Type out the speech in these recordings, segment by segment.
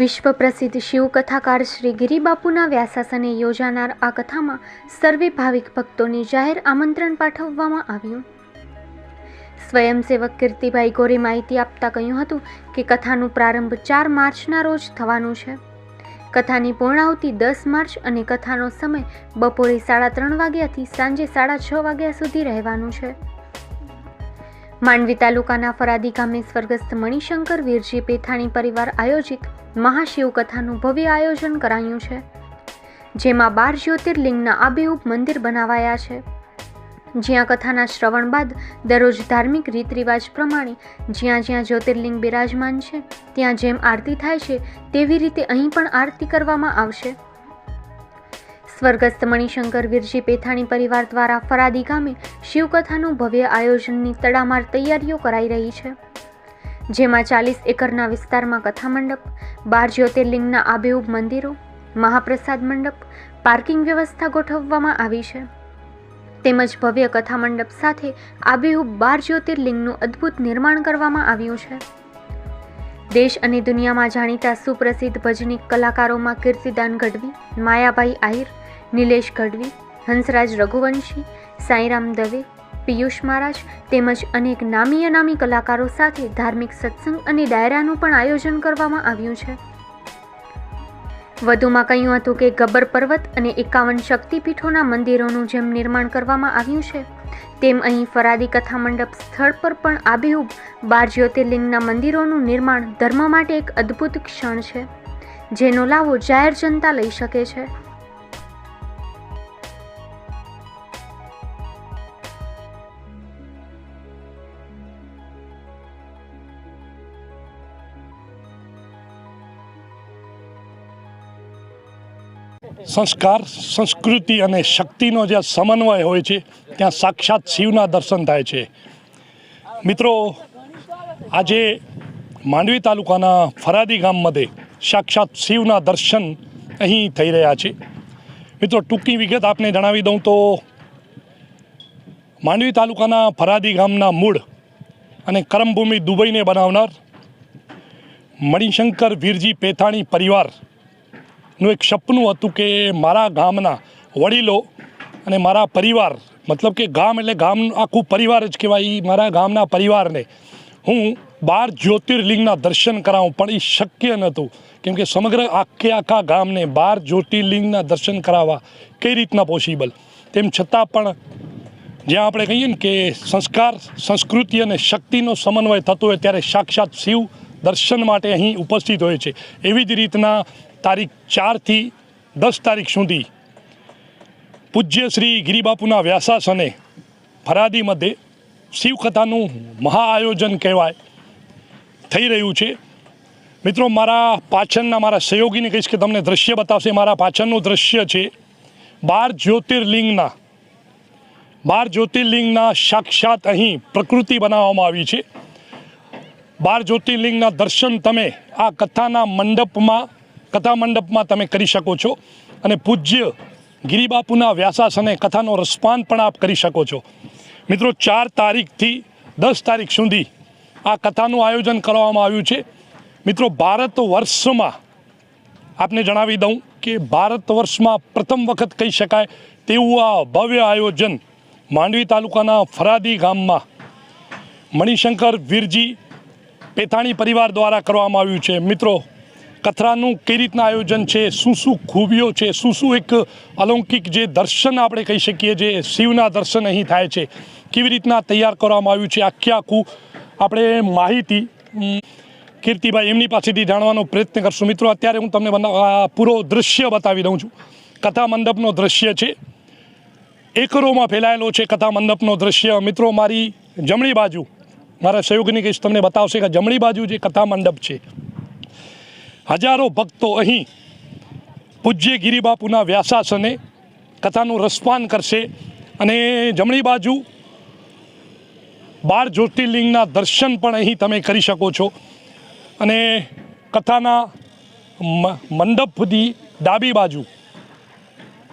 વિશ્વ પ્રસિદ્ધ શિવ કથાકાર શ્રી ગિરિબાપુના વ્યાસાસને યોજાનાર આ કથામાં સર્વે ભાવિક ભક્તોને જાહેર આમંત્રણ પાઠવવામાં આવ્યું. સ્વયંસેવક કીર્તિભાઈ ગોરે માહિતી આપતા કહ્યું હતું કે કથાનું પ્રારંભ ચાર માર્ચના રોજ થવાનું છે. કથાની પૂર્ણાહુતિ દસ માર્ચ અને કથાનો સમય બપોરે સાડા ત્રણ વાગ્યાથી સાંજે સાડા છ વાગ્યા સુધી રહેવાનું છે. માંડવી તાલુકાના ફરાદી ગામે સ્વર્ગસ્થ મણિશંકર વીરજી પેથાણી પરિવાર આયોજિત મહાશિવ કથાનું ભવ્ય આયોજન કરાયું છે, જેમાં બાર જ્યોતિર્લિંગના આબેહૂબ મંદિર બનાવાયા છે. જ્યાં કથાના શ્રવણ બાદ દરરોજ ધાર્મિક રીત રિવાજ પ્રમાણે જ્યાં જ્યાં જ્યોતિર્લિંગ બિરાજમાન છે, ત્યાં જેમ આરતી થાય છે, તેવી રીતે અહીં પણ આરતી કરવામાં આવશે. સ્વર્ગસ્થ મણિશંકર વીરજી પેથાણી પરિવાર દ્વારા ફરાદી ગામે શિવકથાનું ભવ્ય આયોજનની તડામાર તૈયારીઓ કરાઈ રહી છે. જેમાં ચાલીસ એકરના વિસ્તારમાં કથા મંડપ બાર જ્યોતિર્લિંગના આબેઉબ મંદિરો, મહાપ્રસાદ મંડપ, પાર્કિંગ વ્યવસ્થા ગોઠવવામાં આવી છે. તેમજ ભવ્ય કથા મંડપ સાથે આબેહૂબ બાર જ્યોતિર્લિંગનું અદ્ભુત નિર્માણ કરવામાં આવ્યું છે. દેશ અને દુનિયામાં જાણીતા સુપ્રસિદ્ધ ભજની કલાકારોમાં કીર્તિદાન ગઢવી માયાભાઈ આહિર, નિલેશ ગઢવી, હંસરાજ રઘુવંશી, સાંઈરામ દવે પિયુષ મહારાજ તેમજ અનેક નામી અનામી કલાકારો સાથે ધાર્મિક સત્સંગ અને ડાયરાનું પણ આયોજન કરવામાં આવ્યું છે. વધુમાં કહ્યું હતું કે ગબ્બર પર્વત અને એકાવન શક્તિપીઠોના મંદિરોનું જેમ નિર્માણ કરવામાં આવ્યું છે, તેમ અહીં ફરાદી કથા મંડપ સ્થળ પર પણ આબેહૂબ બાર જ્યોતિર્લિંગના મંદિરોનું નિર્માણ ધર્મ માટે એક અદ્ભુત ક્ષણ છે, જેનો લાવો જાહેર જનતા લઈ શકે છે. સંસ્કાર, સંસ્કૃતિ અને શક્તિનો જ્યાં સમન્વય હોય છે, ત્યાં સાક્ષાત શિવના દર્શન થાય છે. મિત્રો, આજે માંડવી તાલુકાના ફરાદી ગામમાં સાક્ષાત શિવના દર્શન અહીં થઈ રહ્યા છે. મિત્રો, ટૂંકી વિગત આપને જણાવી દઉં તો, માંડવી તાલુકાના ફરાદી ગામના મૂળ અને કરમભૂમિ દુબઈને બનાવનાર મણિશંકર વીરજી પેથાણી પરિવાર નું એક સપનું હતું કે મારા ગામના વડીલો અને મારા પરિવાર, મતલબ કે ગામ એટલે ગામ આખું પરિવાર જ કહેવાય મારા ગામના પરિવારને. હું બાર જ્યોતિર્લિંગના દર્શન કરાવું, પણ એ શક્ય નહોતું. કેમ કે સમગ્ર આખે આખા ગામને બાર જ્યોતિર્લિંગના દર્શન કરાવવા કઈ રીતના પોસિબલ તેમ છતાં પણ જ્યાં આપણે કહીએ ને કે સંસ્કાર, સંસ્કૃતિ અને શક્તિનો સમન્વય થતો હોય, ત્યારે સાક્ષાત શિવ દર્શન માટે અહીં ઉપસ્થિત હોય છે. એવી જ રીતના તારીખ ચારથી દસ તારીખ સુધી પૂજ્ય શ્રી ગિરિબાપુના વ્યાસાસને ફરાદી મધ્યે શિવકથાનું મહાઆયોજન કહેવાય, થઈ રહ્યું છે. મિત્રો, મારા પાછળના મારા સહયોગીને કહીશ કે તમને દ્રશ્ય બતાવશે. મારા પાછળનું દ્રશ્ય છે બાર જ્યોતિર્લિંગના. બાર જ્યોતિર્લિંગના સાક્ષાત અહીં પ્રકૃતિ બનાવવામાં આવી છે. બાર જ્યોતિર્લિંગના દર્શન તમે આ કથાના મંડપમાં કથા મંડપમાં તમે કરી શકો છો અને પૂજ્ય ગિરિબાપુના વ્યાસાસને કથાનો રસપાન પણ આપ કરી શકો છો. મિત્રો, ચાર તારીખથી દસ તારીખ સુધી આ કથાનું આયોજન કરવામાં આવ્યું છે. મિત્રો, ભારત વર્ષમાં આપને જણાવી દઉં કે ભારત વર્ષમાં પ્રથમ વખત કહી શકાય તેવું આ ભવ્ય આયોજન માંડવી તાલુકાના ફરાદી ગામમાં મણિશંકર વીરજી પેથાણી પરિવાર દ્વારા કરવામાં આવ્યું છે. મિત્રો કથરાનું કઈ રીતના આયોજન છે? શું શું ખૂબીઓ છે? શું શું એક અલૌકિક જે દર્શન આપણે કહી શકીએ જે શિવના દર્શન અહીં થાય છે? કેવી રીતના તૈયાર કરવામાં આવ્યું છે? આખે આખું આપણે માહિતી કીર્તિભાઈ, એમની પાસેથી જાણવાનો પ્રયત્ન કરશું. મિત્રો, અત્યારે હું તમને પૂરો દૃશ્ય બતાવી દઉં છું. કથા મંડપનો દૃશ્ય છે. એકરોમાં ફેલાયેલો છે કથા મંડપનો દૃશ્ય મિત્રો, મારી જમણી બાજુ, મારા સહયોગની કહીશ તમને બતાવશે કે જમણી બાજુ જે કથા મંડપ છે હજારો ભક્તો અહીં પૂજ્ય ગિરિબાપુના વ્યાસાસને કથાનું રસપાન કરશે અને જમણી બાજુ બાર જ્યોતિર્લિંગના દર્શન પણ અહીં તમે કરી શકો છો. અને કથાના મંડપ સુધી ડાબી બાજુ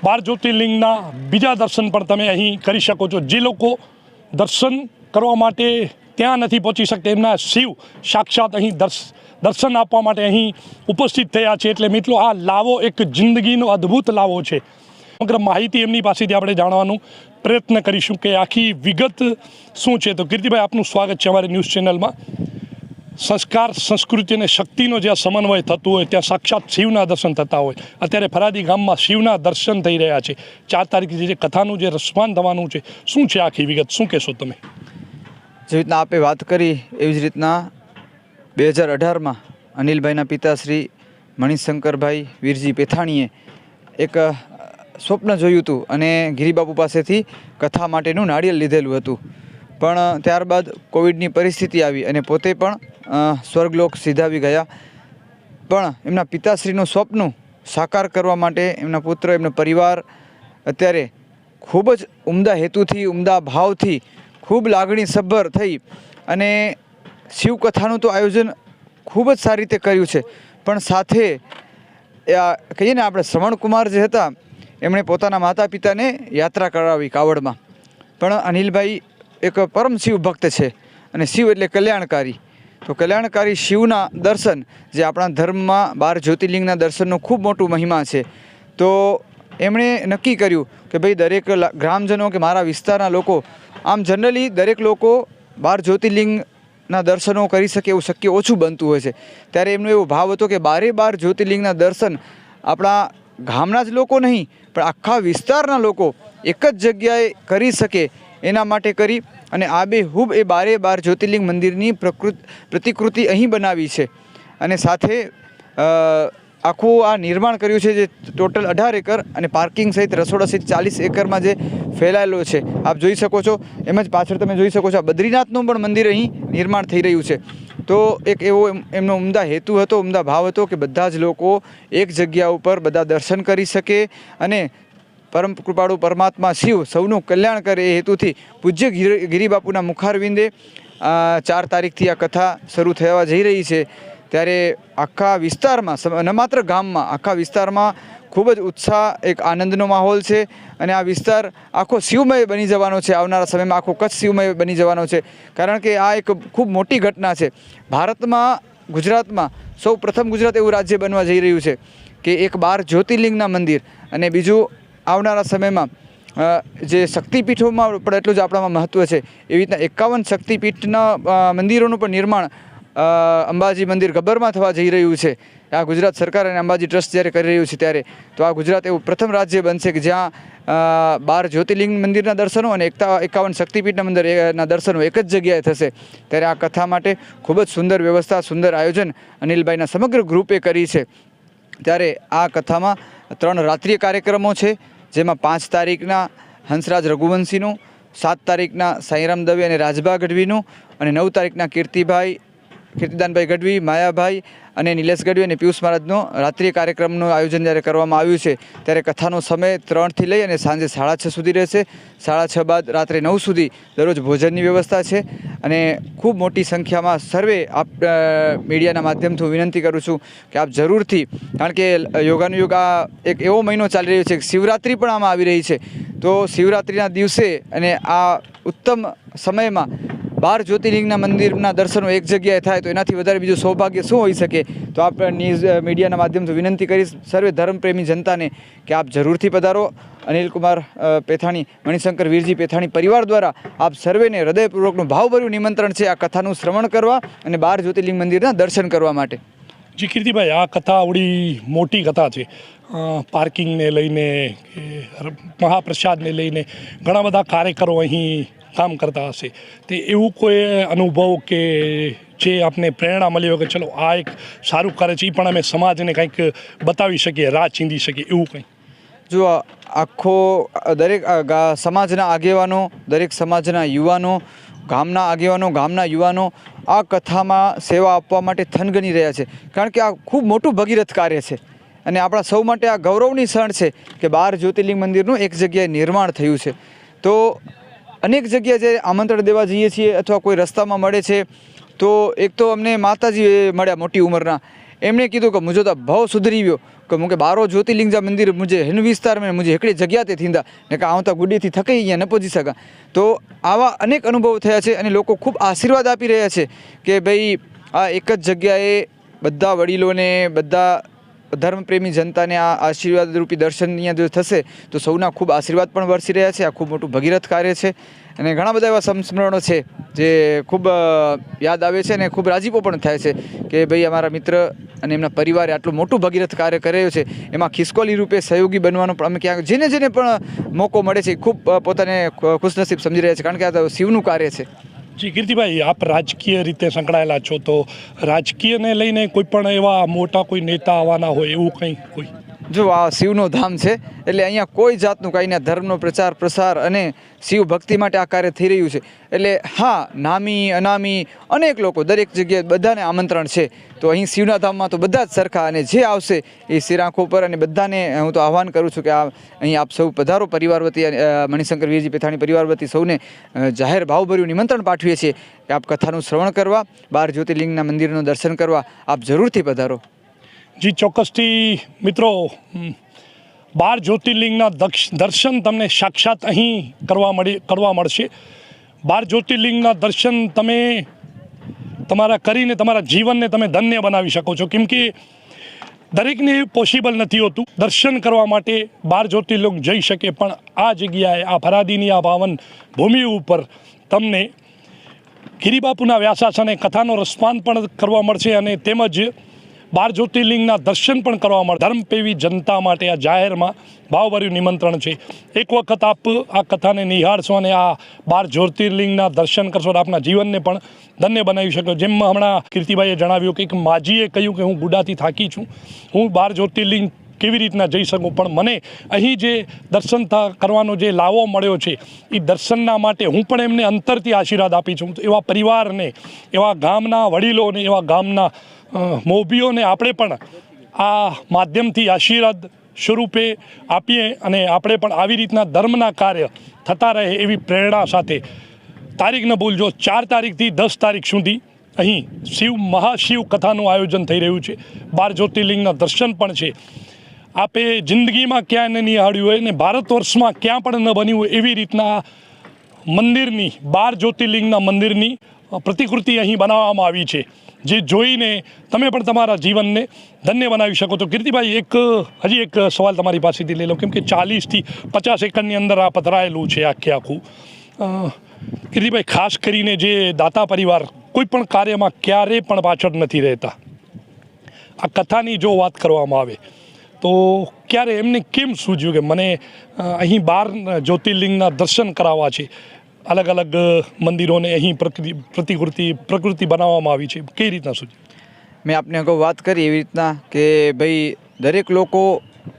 બાર જ્યોતિર્લિંગના બીજા દર્શન પણ તમે અહીં કરી શકો છો. જે લોકો દર્શન કરવા માટે ત્યાં નથી પહોંચી શકતા એમના શિવ સાક્ષાત અહીં દર્શ દર્શન આપવા માટે અહીં ઉપસ્થિત થયા છે. એટલે મિત્રો, આ લાવો એક જિંદગીનો અદ્ભુત લાવો છે. સમગ્ર માહિતી એમની પાસેથી આપણે જાણવાનું પ્રયત્ન કરીશું કે આખી વિગત શું છે. તો કીર્તિભાઈ, આપનું સ્વાગત છે અમારી ન્યૂઝ ચેનલમાં. સંસ્કાર, સંસ્કૃતિ અને શક્તિનો જ્યાં સમન્વય થતું હોય, ત્યાં સાક્ષાત શિવના દર્શન થતા હોય. અત્યારે ફરાદી ગામમાં શિવના દર્શન થઈ રહ્યા છે. ચાર તારીખે જે કથાનું જે રસમાન થવાનું છે, શું છે આખી વિગત? શું કહેશો તમે? જે રીતના આપે વાત કરી, એવી જ રીતના બે હજાર અઢારમાં અનિલભાઈના પિતાશ્રી મણિશંકરભાઈ વીરજી પેથાણીએ એક સ્વપ્ન જોયું હતું અને ગિરિબાપુ પાસેથી કથા માટેનું નાળિયેર લીધેલું હતું. પણ ત્યારબાદ કોવિડની પરિસ્થિતિ આવી અને પોતે પણ સ્વર્ગલોક સીધાવી ગયા. પણ, એમના પિતાશ્રીનું સ્વપ્ન સાકાર કરવા માટે એમના પુત્ર, એમનો પરિવાર અત્યારે ખૂબ જ ઉમદા હેતુથી, ઉમદા ભાવથી ખૂબ લાગણી સભર થઈ અને શિવકથાનું તો આયોજન ખૂબ જ સારી રીતે કર્યું છે. પણ સાથે કહીએ ને આપણે શ્રવણકુમાર જે હતા, એમણે પોતાના માતા પિતાને યાત્રા કરાવી કાવડમાં. પણ અનિલભાઈ એક પરમ શિવ ભક્ત છે અને શિવ એટલે કલ્યાણકારી. તો કલ્યાણકારી શિવના દર્શન, જે આપણા ધર્મમાં બાર જ્યોતિર્લિંગના દર્શનનો ખૂબ મોટું મહિમા છે. તો એમણે નક્કી કર્યું કે ભાઈ દરેક ગ્રામજનો કે મારા વિસ્તારના લોકો, આમ જનરલી દરેક લોકો બાર જ્યોતિર્લિંગના દર્શનો કરી શકે એવું શક્ય ઓછું બનતું હોય છે. ત્યારે એમનો એવો ભાવ હતો કે બારે બાર જ્યોતિર્લિંગના દર્શન આપણા ગામના જ લોકો નહીં, પણ આખા વિસ્તારના લોકો એક જ જગ્યાએ કરી શકે એના માટે કરી અને આબેહૂબ એ બારે બાર જ્યોતિર્લિંગ મંદિરની પ્રકૃત, પ્રતિકૃતિ અહીં બનાવી છે. અને સાથે આખું આ નિર્માણ કર્યું છે જે ટોટલ અઢાર એકર અને પાર્કિંગ સહિત રસોડા સહિત ચાલીસ એકરમાં જે ફેલાયેલો છે. આપ જોઈ શકો છો, એમ જ પાછળ તમે જોઈ શકો છો, આ બદ્રીનાથનું પણ મંદિર અહીં નિર્માણ થઈ રહ્યું છે. તો એક એવો એમ- એમનો ઉમદા હેતુ હતો, ઉમદા ભાવ હતો કે બધા જ લોકો એક જગ્યા ઉપર બધા દર્શન કરી શકે અને પરમ કૃપાળુ પરમાત્મા શિવ સૌનું કલ્યાણ કરે એ હેતુથી પૂજ્ય ગિરિ, ગિરિબાપુના મુખારવિંદે ચાર તારીખથી આ કથા શરૂ થવા જઈ રહી છે. ત્યારે આખા વિસ્તારમાં ન માત્ર ગામમાં, આખા વિસ્તારમાં ખૂબ જ ઉત્સાહ, એક આનંદનો માહોલ છે અને આ વિસ્તાર આખો શિવમય બની જવાનો છે. આવનારા સમયમાં આખો કચ્છ શિવમય બની જવાનો છે. કારણ કે આ એક ખૂબ મોટી ઘટના છે. ભારતમાં, ગુજરાતમાં સૌ પ્રથમ ગુજરાત એવું રાજ્ય બનવા જઈ રહ્યું છે કે એક બાર જ્યોતિર્લિંગના મંદિર અને બીજું આવનારા સમયમાં જે શક્તિપીઠોમાં પણ એટલું જ આપણામાં મહત્ત્વ છે. એવી રીતના એકાવન શક્તિપીઠના મંદિરોનું પણ નિર્માણ અંબાજી મંદિર ગબ્બરમાં થવા જઈ રહ્યું છે. આ ગુજરાત સરકાર અને અંબાજી ટ્રસ્ટ જ્યારે કરી રહ્યું છે ત્યારે, તો આ ગુજરાત એવું પ્રથમ રાજ્ય બનશે કે જ્યાં બાર જ્યોતિર્લિંગ મંદિરના દર્શનો અને એકતા, એકાવન શક્તિપીઠના મંદિરના દર્શનો એક જ જગ્યાએ થશે. ત્યારે આ કથા માટે ખૂબ જ સુંદર વ્યવસ્થા, સુંદર આયોજન અનિલભાઈના સમગ્ર ગ્રુપે કરી છે. ત્યારે આ કથામાં ત્રણ રાત્રિય કાર્યક્રમો છે, જેમાં પાંચ તારીખના હંસરાજ રઘુવંશીનું, સાત તારીખના સાંઈરામ દવે અને રાજભા ગઢવીનું, અને નવ તારીખના કીર્તિભાઈ કીર્તિદાનભાઈ ગઢવી, માયાભાઈ અને નિલેશ ગઢવી અને પિયુષ મહારાજનો રાત્રિ કાર્યક્રમનું આયોજન જ્યારે કરવામાં આવ્યું છે, ત્યારે કથાનો સમય ત્રણથી લઈ અને સાંજે સાડા છ સુધી રહેશે. સાડા છ બાદ રાત્રે નવ સુધી દરરોજ ભોજનની વ્યવસ્થા છે અને ખૂબ મોટી સંખ્યામાં સર્વે આપ મીડિયાના માધ્યમથી વિનંતી કરું છું કે આપ જરૂરથી, કારણ કે યોગાનુયોગ આ એક એવો મહિનો ચાલી રહ્યો છે કે શિવરાત્રિ પણ આમાં આવી રહી છે. તો શિવરાત્રિના દિવસે અને આ ઉત્તમ સમયમાં બાર જ્યોતિર્લિંગના મંદિરના દર્શનો એક જગ્યાએ થાય તો એનાથી વધારે બીજું સૌભાગ્ય શું હોઈ શકે? તો આપ ન્યૂઝ મીડિયાના માધ્યમથી વિનંતી કરીશ સર્વે ધર્મપ્રેમી જનતાને કે આપ જરૂરથી પધારો. અનિલકુમાર પેથાણી, મણિશંકર વીરજી પેથાણી પરિવાર દ્વારા આપ સર્વેને હૃદયપૂર્વકનું ભાવભર્યું નિમંત્રણ છે આ કથાનું શ્રવણ કરવા અને બાર જ્યોતિર્લિંગ મંદિરના દર્શન કરવા માટે. જી, કીર્તિભાઈ, આ કથા આવડી મોટી કથા છે. પાર્કિંગને લઈને મહાપ્રસાદને લઈને ઘણા બધા કાર્યકરો અહીં કામ કરતા હશે. તે એવું કોઈ અનુભવ કે જે આપને પ્રેરણા મળી હોય કે ચલો, આ એક સારું કાર્ય છે એ પણ અમે સમાજને કંઈક બતાવી શકીએ, રાહ ચીંધી શકીએ, એવું કંઈ? જો આખો દરેક સમાજના આગેવાનો, દરેક સમાજના યુવાનો, ગામના આગેવાનો, ગામના યુવાનો આ કથામાં સેવા આપવા માટે થનગની રહ્યા છે. કારણ કે આ ખૂબ મોટું ભગીરથ કાર્ય છે. અને આપણા સૌ માટે આ ગૌરવની ક્ષણ છે કે બાર જ્યોતિર્લિંગ મંદિરનું એક જગ્યાએ નિર્માણ થયું છે. તો અનેક જગ્યાએ જે આમંત્રણ દેવા જઈએ છીએ અથવા કોઈ રસ્તામાં મળે છે, તો એક તો અમને માતાજી મળ્યા મોટી ઉંમરના. એમણે કીધું કે મુજો તો ભાવ સુધરી ગયો. કે મુકે બારો જ્યોતિર્લિંગજા મંદિર મુજે હિન વિસ્તારમાં મુજે એકડી જગ્યાએ થીંદા. ને કે આવતા ગુડીથી થકી અહીંયા ન પહોંચી શકા તો આવા અનેક અનુભવ થયા છે અને લોકો ખૂબ આશીર્વાદ આપી રહ્યા છે કે ભાઈ આ એક જ જગ્યાએ બધા વડીલોને, બધા ધર્મપ્રેમી જનતાને આ આશીર્વાદ રૂપી દર્શન અહીંયા જો થશે, તો સૌના ખૂબ આશીર્વાદ પણ વરસી રહ્યા છે. આ ખૂબ મોટું ભગીરથ કાર્ય છે. અને ઘણા બધા એવા સંસ્મરણો છે, જે ખૂબ યાદ આવે છે અને ખૂબ રાજીપો પણ થાય છે કે ભાઈ અમારા મિત્ર અને એમના પરિવારે આટલું મોટું ભગીરથ કાર્ય કર્યું છે. એમાં ખિસકોલી રૂપે સહયોગી બનવાનો પણ અમે ક્યાંક, જેને જેને પણ મોકો મળે છે ખૂબ પોતાને ખુશનસીબ સમજી રહ્યા છે, કારણ કે આ શિવનું કાર્ય છે. જી, કીર્તિભાઈ, આપ રાજકીય રીતે સંકળાયેલા છો તો રાજકીયને લઈને કોઈ પણ એવા મોટા કોઈ નેતા આવવાના હોય એવું કંઈ કોઈ? જો આ શિવનું ધામ છે, એટલે અહીંયા કોઈ જાતનું કાંઈ ધર્મનો પ્રચાર, પ્રસાર અને શિવ ભક્તિ માટે આ કાર્ય થઈ રહ્યું છે. એટલે હા, નામી, અનામી, અનેક લોકો દરેક જગ્યાએ બધાને આમંત્રણ છે. તો અહીં શિવના ધામમાં તો બધા જ સરખા અને જે આવશે એ શિરાંખો પર અને બધાને હું તો આહવાન કરું છું કે આ અહીં આપ સૌ પધારો પરિવાર વતી મણિશંકર વીરજી પેથાણી પરિવાર વતી સૌને જાહેર ભાવભર્યું નિમંત્રણ પાઠવીએ છીએ કે આપ કથાનું શ્રવણ કરવા, બાર જ્યોતિર્લિંગના મંદિરનું દર્શન કરવા આપ જરૂરથી પધારો. જી, ચોક્કસથી મિત્રો બાર જ્યોતિર્લિંગના દક્ષ, દર્શન તમને સાક્ષાત અહીં કરવા મળી, કરવા મળશે. બાર જ્યોતિર્લિંગના દર્શન તમે તમારા કરીને, તમારા જીવનને તમે ધન્ય બનાવી શકો છો. કેમ કે દરેકને પોસિબલ નથી હોતું દર્શન કરવા માટે બાર જ્યોતિર્લિંગ જઈ શકે, પણ આ જગ્યાએ, આ ફરાદીની આ પાવન ભૂમિ ઉપર તમને ગિરિબાપુના વ્યાસાસને કથાનો રસપાન પણ કરવા મળશે અને તેમજ બાર જ્યોતિર્લિંગના દર્શન પણ કરવા માટે ધર્મપેવી જનતા માટે આ જાહેરમાં ભાવભર્યું નિમંત્રણ છે. એક વખત આપ આ કથાને નિહાળશો અને આ બાર જ્યોતિર્લિંગના દર્શન કરશો તો આપના જીવનને પણ ધન્ય બનાવી શકો જેમ હમણાં કીર્તિભાઈએ જણાવ્યું કે એક માજીએ કહ્યું કે હું ગુડાથી થાકી છું. હું બાર જ્યોતિર્લિંગ કેવી રીતના જઈ શકું? પણ મને અહીં જે દર્શન કરવાનો જે લાવો મળ્યો છે એ દર્શનના માટે હું પણ એમને અંતરથી આશીર્વાદ આપી છું. એવા પરિવારને, એવા ગામના વડીલોને, એવા ગામના મોભીઓને આપણે પણ આ માધ્યમથી આશીર્વાદ સ્વરૂપે આપીએ અને આપણે પણ આવી રીતના ધર્મના કાર્ય થતા રહે એવી પ્રેરણા સાથે. તારીખ ન ભૂલજો ચાર તારીખથી દસ તારીખ સુધી અહીં શિવ મહાશિવ કથાનું આયોજન થઈ રહ્યું છે, બાર જ્યોતિર્લિંગના દર્શન પણ છે. આપે જિંદગીમાં ક્યાં ન નિહાળ્યું હોય ને ભારત વર્ષમાં ક્યાં પણ ન બન્યું હોય એવી રીતના મંદિરની, બાર જ્યોતિર્લિંગના મંદિરની પ્રતિકૃતિ અહીં બનાવવામાં આવી છે. જે જોઈને તમે પણ તમારા જીવનને ધન્ય બનાવી શકો. તો કીર્તિભાઈ, એક, હજી એક સવાલ તમારી પાસેથી લઈ લો કેમ કે ચાલીસથી પચાસ એકરની અંદર આ પધરાયેલું છે આખે આખું. કીર્તિભાઈ, ખાસ કરીને જે દાતા પરિવાર કોઈ પણ કાર્યમાં ક્યારેય પણ પાછળ નથી રહેતા. આ કથાની જો વાત કરવામાં આવે, તો ક્યારે એમને કેમ સૂઝ્યું કે મને અહીં બાર જ્યોતિર્લિંગના દર્શન કરાવવા છે? અલગ અલગ મંદિરોને અહીં પ્રકૃતિ, પ્રતિકૃતિ, પ્રકૃતિ બનાવવામાં આવી છે. કઈ રીતના સુધી મેં આપને અગાઉ વાત કરી એવી રીતના કે ભાઈ, દરેક લોકો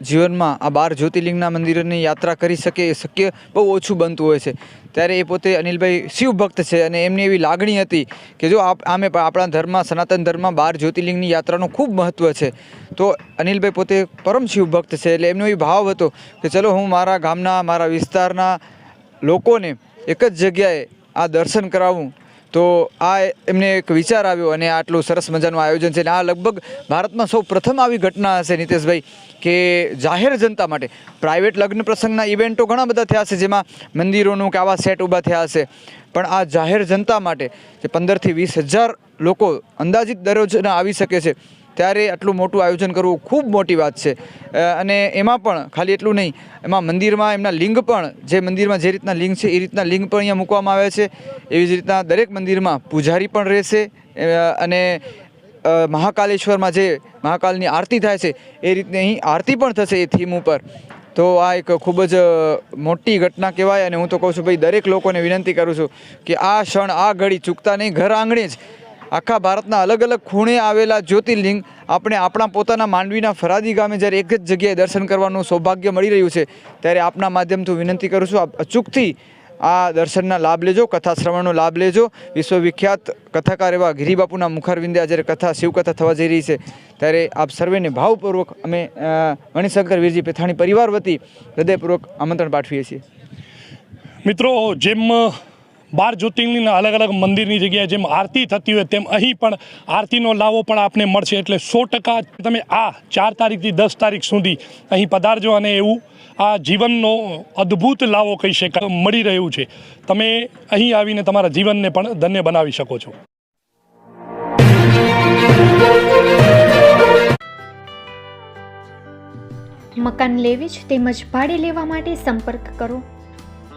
જીવનમાં આ બાર જ્યોતિર્લિંગના મંદિરોની યાત્રા કરી શકે એ શક્ય બહુ ઓછું બનતું હોય છે. ત્યારે એ પોતે અનિલભાઈ શિવભક્ત છે અને એમની એવી લાગણી હતી કે જો આમે પણ આપણા ધર્મમાં, સનાતન ધર્મમાં બાર જ્યોતિર્લિંગની યાત્રાનું ખૂબ મહત્ત્વ છે. તો અનિલભાઈ પોતે પરમ શિવ ભક્ત છે એટલે એમનો એ ભાવ હતો કે ચલો હું મારા ગામના, મારા વિસ્તારના લોકોને એક જ જગ્યાએ આ દર્શન કરાવું, તો આ એમને એક વિચાર આવ્યો અને આટલું સરસ મજાનું આયોજન છે. અને આ લગભગ ભારતમાં સૌ પ્રથમ આવી ઘટના હશે નીતેશભાઈ, કે જાહેર જનતા માટે. પ્રાઇવેટ લગ્ન પ્રસંગના ઇવેન્ટો ઘણા બધા થયા છે જેમાં મંદિરોનું કે આવા સેટ ઊભા થયા હશે. પણ આ જાહેર જનતા માટે જે પંદરથી વીસ હજાર લોકો અંદાજિત દરરોજના આવી શકે છે ત્યારે આટલું મોટું આયોજન કરવું ખૂબ મોટી વાત છે. અને એમાં પણ, ખાલી એટલું નહીં, એમાં મંદિરમાં એમના લિંગ પણ, જે મંદિરમાં જે રીતના લિંગ છે, એ રીતના લિંગ પણ અહીંયા મૂકવામાં આવે છે. એવી જ રીતના દરેક મંદિરમાં પૂજારી પણ રહેશે. અને મહાકાલેશ્વરમાં જે મહાકાલની આરતી થાય છે, એ રીતની અહીં આરતી પણ થશે એ થીમ ઉપર. તો આ એક ખૂબ જ મોટી ઘટના કહેવાય, અને હું તો કહું છું, ભાઈ, દરેક લોકોને વિનંતી કરું છું કે આ ક્ષણ, આ ઘડી ચૂકતા નહીં, ઘર આંગણે જ આખા ભારતના અલગ અલગ ખૂણે આવેલા જ્યોતિર્લિંગ આપણે આપણા પોતાના માંડવીના ફરાદી ગામે જ્યારે એક જ જગ્યાએ દર્શન કરવાનું સૌભાગ્ય મળી રહ્યું છે, ત્યારે આપના માધ્યમથી વિનંતી કરું છું, આપ અચૂકથી આ દર્શનના લાભ લેજો, કથા શ્રવણનો લાભ લેજો. વિશ્વવિખ્યાત કથાકાર એવા ગિરિબાપુના મુખારવિંદે જ્યારે કથા, શિવકથા થવા જઈ રહી છે, ત્યારે આપ સર્વેને ભાવપૂર્વક અમે મણિશંકર વીરજી પેથાણી પરિવાર વતી હૃદયપૂર્વક આમંત્રણ પાઠવીએ છીએ. મિત્રો, જેમ બાર જ્યોતિર્લિંગના અલગ અલગ મંદિરની જગ્યાએ જેમ આરતી થતી હોય તેમ અહીં પણ આરતીનો લાવો પણ આપને મળશે એટલે સો ટકા તમે આ ચાર તારીખથી દસ તારીખ સુધી અહીં પધારજો અને એવું આ જીવનનો અદ્ભુત લાવો કહી શકાય. મળી રહ્યું છે. તમે અહીં આવીને તમારા જીવનને પણ ધન્ય બનાવી શકો છો. મકાન લેવી જ તેમજ ભાડે લેવા માટે સંપર્ક કરો.